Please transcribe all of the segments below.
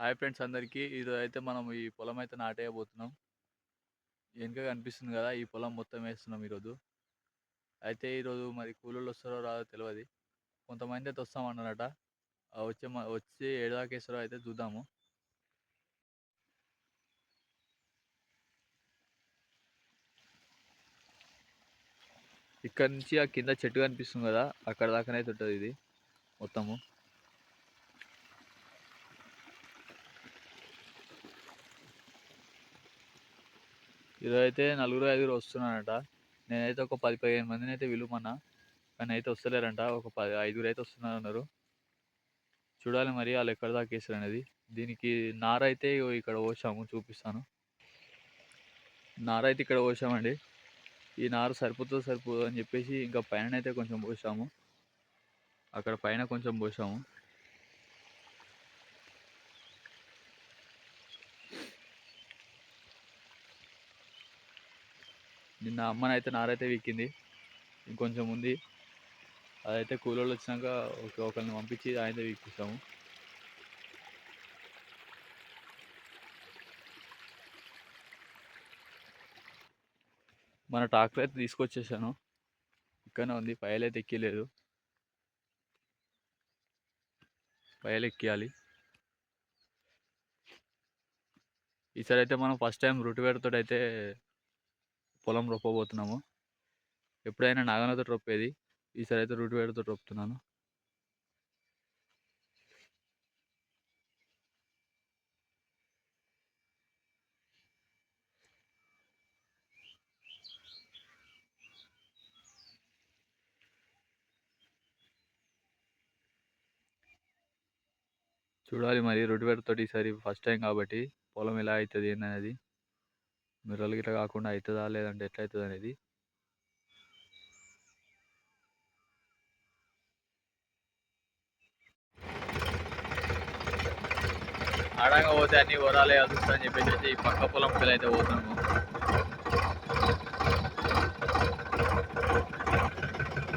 Hi friends అందరికీ. ఇది అయితే మనం ఈ పొలం అయితే నాటేయబోతున్నాం. వెనుక కనిపిస్తుంది కదా ఈ పొలం మొత్తం వేస్తున్నాం ఈరోజు. అయితే ఈరోజు మరి కూలీలు వస్తారో రాదో తెలియదు కొంతమంది అయితే వస్తామన్నారట. ఆ వచ్చే వచ్చి ఏడాకి అయితే చూద్దాము. ఇక్కడ నుంచి ఆ కింద చెట్టు కనిపిస్తుంది కదా అక్కడ దాకానైతే ఉంటుంది ఇది మొత్తము. ఈరోజు అయితే నలుగురు ఐదుగురు వస్తున్నారట. నేనైతే ఒక పది పదిహేను మందిని అయితే విలువమన్నా కానీ అయితే వస్తలేరంట. ఒక పది ఐదుగురు అయితే వస్తున్నారు అన్నారు చూడాలి మరి వాళ్ళు ఎక్కడ దాకా వేసారు అనేది. దీనికి నార అయితే ఇక్కడ పోసాము చూపిస్తాను. నార అయితే ఇక్కడ పోసామండి. ఈ నార సరిపోతుందో సరిపోదు అని చెప్పేసి ఇంకా పైన అయితే కొంచెం పోసాము. అక్కడ పైన కొంచెం పోసాము. నిన్న అమ్మనైతే నారైతే వీక్కింది. ఇంకొంచెం ఉంది. అదైతే కూలోళ్ళు వచ్చినాక ఒక ఒకరిని పంపించి ఆయనతో వీక్కిస్తాము. మన ట్రాక్టర్ అయితే తీసుకొచ్చేసాను. ఇక్కడనే ఉంది. పైలు అయితే ఎక్కిలేదు. పైలు ఎక్కియాలి. ఈసారి అయితే మనం ఫస్ట్ టైం రూటివేరుతో అయితే పొలం రొప్పబోతున్నాము. ఎప్పుడైనా నాగనతో రొప్పేది ఈసారి అయితే రూటివేరుతో రొప్పుతున్నాను. చూడాలి మరి రొటివేరుతో ఈసారి ఫస్ట్ టైం కాబట్టి పొలం ఎలా అవుతుంది ఏందనేది. మిర్రలు గిట్లా కాకుండా అవుతుందా లేదంటే ఎట్లా అవుతుంది అనేది? ఆడంగా పోతే అన్ని వరాలే అని చెప్పేసి ఈ పక్క పొలం పిల్ల అయితే పోతున్నాము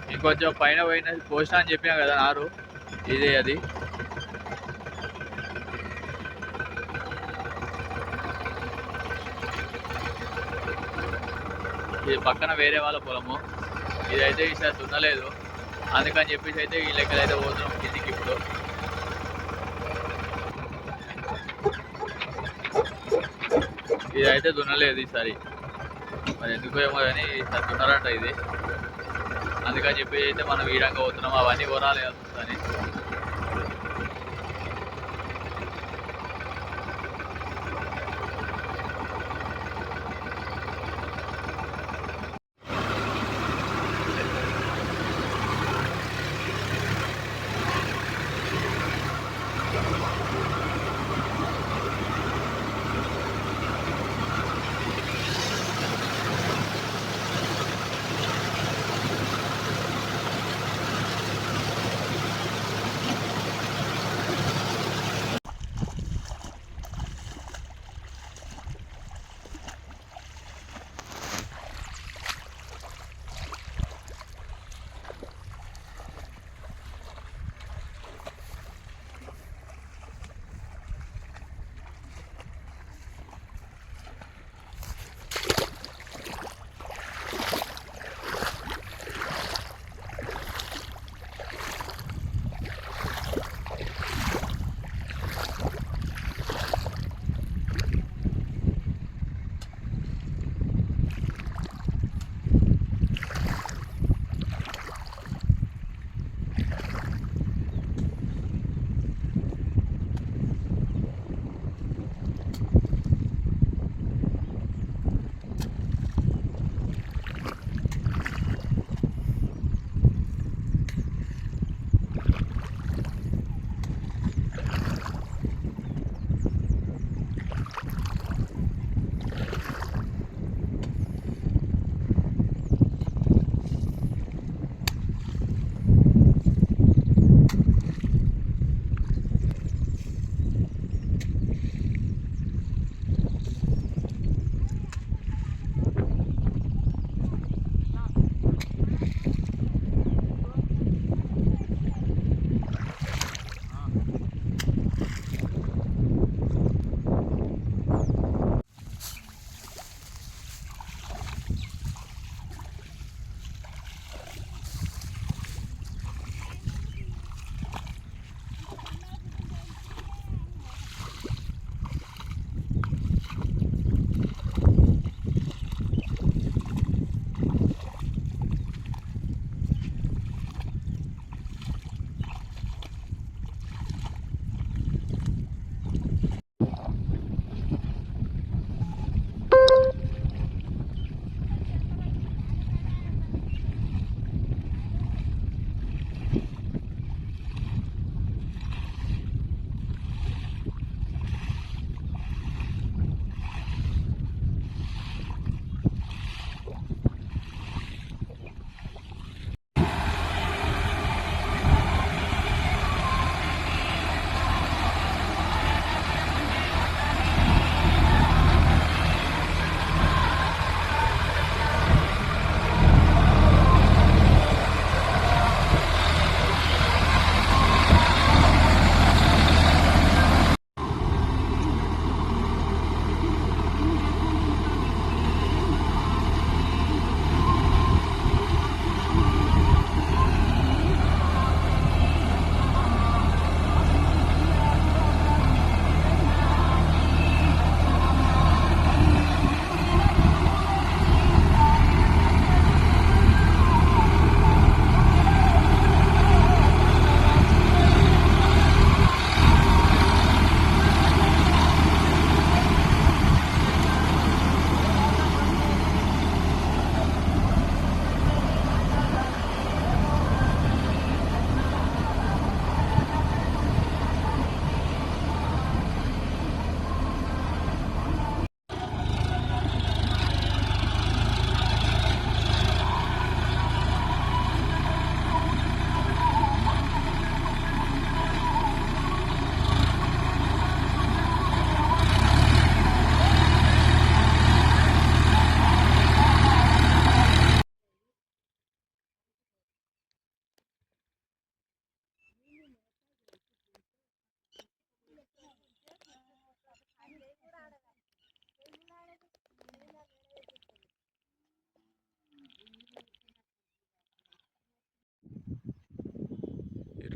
ఇంకొంచెం పైన పోయిన పోసిన అని చెప్పినా కదా నారు? ఇదే అది. ఇది పక్కన వేరే వాళ్ళ పొలము. ఇదైతే ఈసారి దున్నలేదు. అందుకని చెప్పేసి అయితే ఈ లెక్కలు అయితే పోతున్నాం కిందికి ఇప్పుడు. ఇదైతే దున్నలేదు ఈసారి మరి ఎందుకు ఏమో కానీ ఈసారి దున్నారంట ఇది. అందుకని చెప్పేసి అయితే మనం వీడంగా పోతున్నాం. అవన్నీ కొనాలి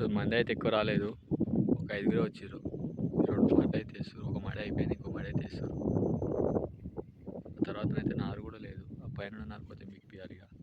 మంది అయితే ఎక్కువ రాలేదు. ఒక ఐదుగురే వచ్చారు రెండు మడి అయితే వేస్తారు. ఒక మడి అయిపోయింది ఇంకో మడి అయితే వేస్తారు. తర్వాత అయితే నారు కూడా లేదు. ఆ పైన నారు కొంచెం మిగిపియాలి ఇక.